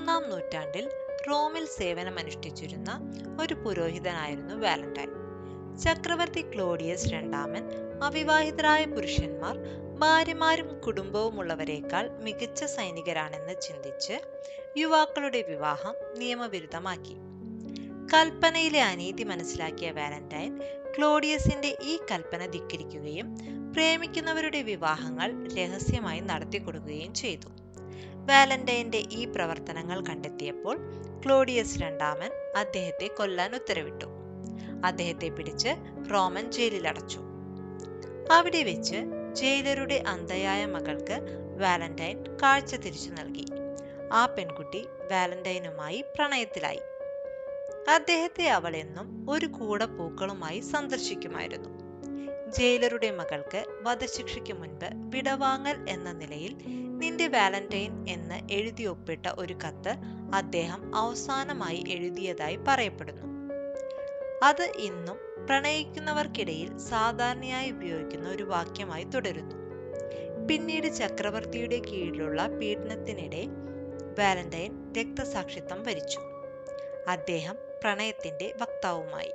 പതിമൂന്നാം നൂറ്റാണ്ടിൽ റോമിൽ സേവനമനുഷ്ഠിച്ചിരുന്ന ഒരു പുരോഹിതനായിരുന്നു വാലന്റൈൻ. ചക്രവർത്തി ക്ലോഡിയസ് രണ്ടാമൻ അവിവാഹിതരായ പുരുഷന്മാർ ഭാര്യമാരും കുടുംബവുമുള്ളവരെക്കാൾ മികച്ച സൈനികരാണെന്ന് ചിന്തിച്ച് യുവാക്കളുടെ വിവാഹം നിയമവിരുദ്ധമാക്കി. കൽപ്പനയിലെ അനീതി മനസ്സിലാക്കിയ വാലന്റൈൻ ക്ലോഡിയസിന്റെ ഈ കൽപ്പന ധിക്കരിക്കുകയും പ്രേമിക്കുന്നവരുടെ വിവാഹങ്ങൾ രഹസ്യമായി നടത്തിക്കൊടുക്കുകയും ചെയ്തു. വാലന്റൈന്റെ ഈ പ്രവർത്തനങ്ങൾ കണ്ടെത്തിയപ്പോൾ ക്ലോഡിയസ് രണ്ടാമൻ അദ്ദേഹത്തെ കൊല്ലാൻ ഉത്തരവിട്ടു. അദ്ദേഹത്തെ പിടിച്ച് റോമൻ ജയിലിലടച്ചു. അവിടെ വെച്ച് ജയിലറുടെ അന്തയായ മകൾക്ക് വാലന്റൈൻ കാഴ്ച തിരിച്ചു നൽകി. ആ പെൺകുട്ടി വാലന്റൈനുമായി പ്രണയത്തിലായി. അദ്ദേഹത്തെ അവൾ എന്നും ഒരു കൂട പൂക്കളുമായി സന്ദർശിക്കുമായിരുന്നു. ജയിലറുടെ മകൾക്ക് വധശിക്ഷയ്ക്ക് മുൻപ് വിടവാങ്ങൽ എന്ന നിലയിൽ നിന്റെ വാലന്റൈൻ എന്ന് എഴുതി ഒപ്പിട്ട ഒരു കത്ത് അദ്ദേഹം അവസാനമായി എഴുതിയതായി പറയപ്പെടുന്നു. അത് ഇന്നും പ്രണയിക്കുന്നവർക്കിടയിൽ സാധാരണയായി ഉപയോഗിക്കുന്ന ഒരു വാക്യമായി തുടരുന്നു. പിന്നീട് ചക്രവർത്തിയുടെ കീഴിലുള്ള പീഡനത്തിനിടെ വാലന്റൈൻ രക്തസാക്ഷിത്വം വരിച്ചു. അദ്ദേഹം പ്രണയത്തിന്റെ വക്താവുമായി.